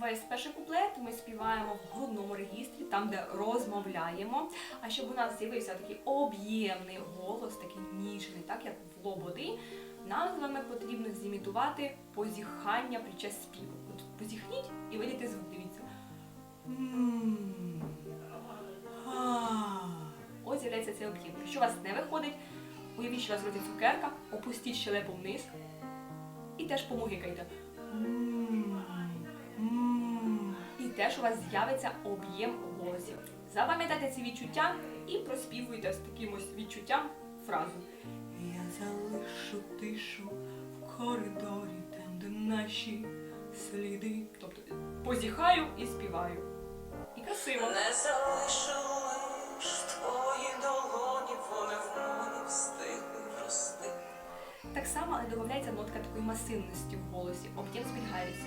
Весь перший куплет ми співаємо в грудному регістрі, там де розмовляємо. А щоб у нас з'явився такий об'ємний голос, такий ніжний, так як в лободи, нам з вами потрібно зімітувати позіхання під час співу. От Позіхніть і видіти звук, дивіться. Ось з'являється цей об'єм. Якщо у вас не виходить, уявіть, що у вас роді цукерка, опустіть щелепу вниз і теж помогикайте. Теж у вас з'явиться об'єм голосів. Запам'ятайте ці відчуття і проспівуйте з таким ось відчуттям фразу. Я залишу тишу в коридорі, там, де наші сліди. Тобто позіхаю і співаю. І красиво. Не залишилиш твої долоні, вони в мої встигли врости. Так само, але додається нотка такої масивності в голосі, об'єм зберігається.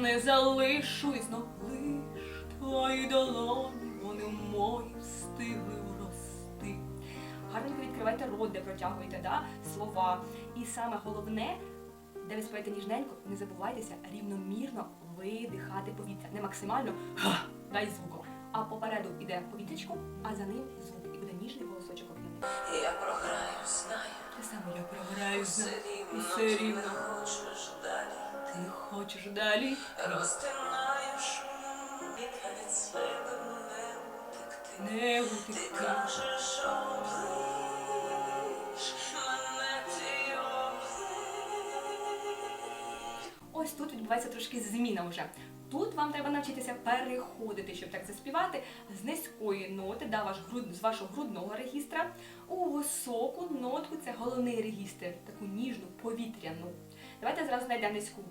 Не залишу і знов лиш твої долоні, вони в мої встигли врости. Гарненько відкривайте рот, де протягуєте да, слова. І саме головне, де ви співаєте ніжненько, не забувайтеся рівномірно видихати повітря. Не максимально «га», дай звуком. А попереду йде повітрячко, а за ним звук. І буде ніжний голосочок об'ємний. Я програю, знаю, Те саме я програю все рівно все рівно. Ти хочеш далі? Розтинаєш від себе не утекти. Не Ти кажеш, облиш, мене ти облиш. Ось тут відбувається трошки зміна вже. Тут вам треба навчитися переходити, щоб так заспівати з низької ноти, да, ваш груд, з вашого грудного регістра, у високу нотку це головний регістр, таку ніжну, повітряну. Давайте зразу знайдемо низьку.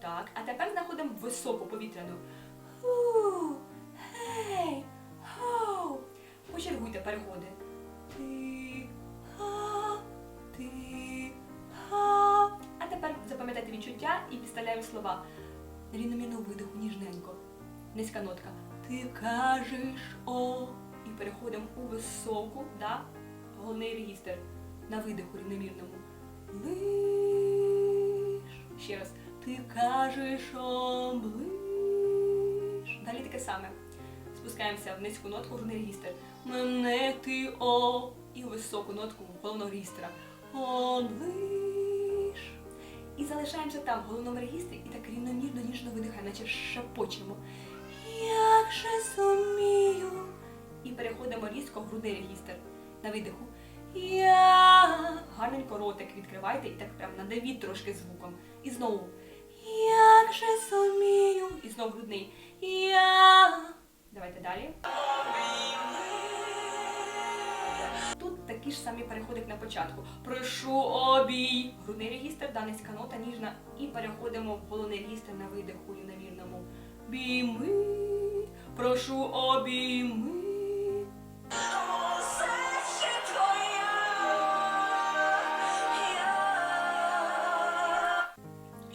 Так, а тепер знаходимо високу повітряну. Ху, гей, хоу. Почергуйте переходи. Ти, ха, ти, ха. А тепер запам'ятайте відчуття і підставляємо слова. На рівномірному видиху ніжненько. Низька нотка. Ти кажеш о. І переходимо у високу, да? головний регістр. На видиху рівномірному. Лиш. Ти кажеш облиш. Далі таке саме. Спускаємося в низьку нотку, головний регістр. Мене ти о. І високу нотку головного регістра. Облиш. І залишаємося там, в головному регістрі, і так рівномірно, ніжно видихаємо, наче шепочемо. Як же сумію. І переходимо різко в грудний регістр. На видиху. Я. Гарненько ротик відкривайте і так прям надавіть трошки звуком. І знову. Як же сумію. І знову грудний. Я. Давайте далі. Тут такі ж самі переходи, як на початку. Прошу обій. Грудний регістр, да, низька нота, ніжна. І переходимо в головний регістр на видиху рівномірному. Біми. Прошу обійми.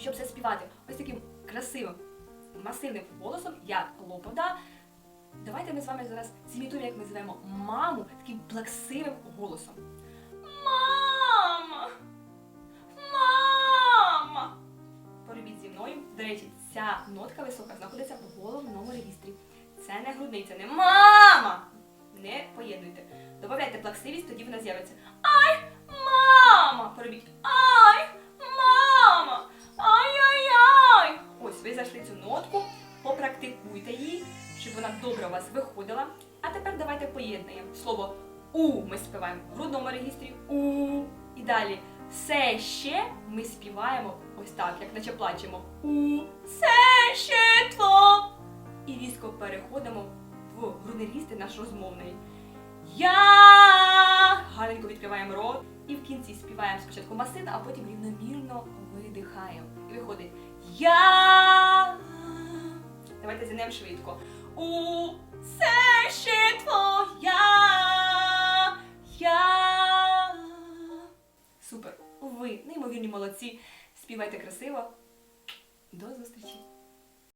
Щоб заспівати ось таким красивим, масивним голосом, як лопода. Давайте ми з вами зараз зімітуємо, як ми звемо маму таким плаксивим голосом. Мама! Мама! Поробіть зі мною. До речі, ця нотка висока знаходиться в головному регістрі. Це не грудний, це не мама! Не поєднуйте. Добавляйте плаксивість, тоді вона з'явиться. Ай! Мама! Поробіть. Ай! Зайшли цю нотку, попрактикуйте її, щоб вона добре у вас виходила. А тепер давайте поєднуємо. Слово У ми співаємо в грудному регістрі У. І далі все ще ми співаємо ось так, як наче плачемо. У все ще тво. І різко переходимо в грудний регістр наш розмовний. Я гарненько відкриваємо рот і в кінці співаємо спочатку масивно, а потім рівномірно видихаємо. І виходить Я. Давайте зінемо швидко. Усе ще твоя. Я. Супер! Ви неймовірні молодці. Співайте красиво. До зустрічі!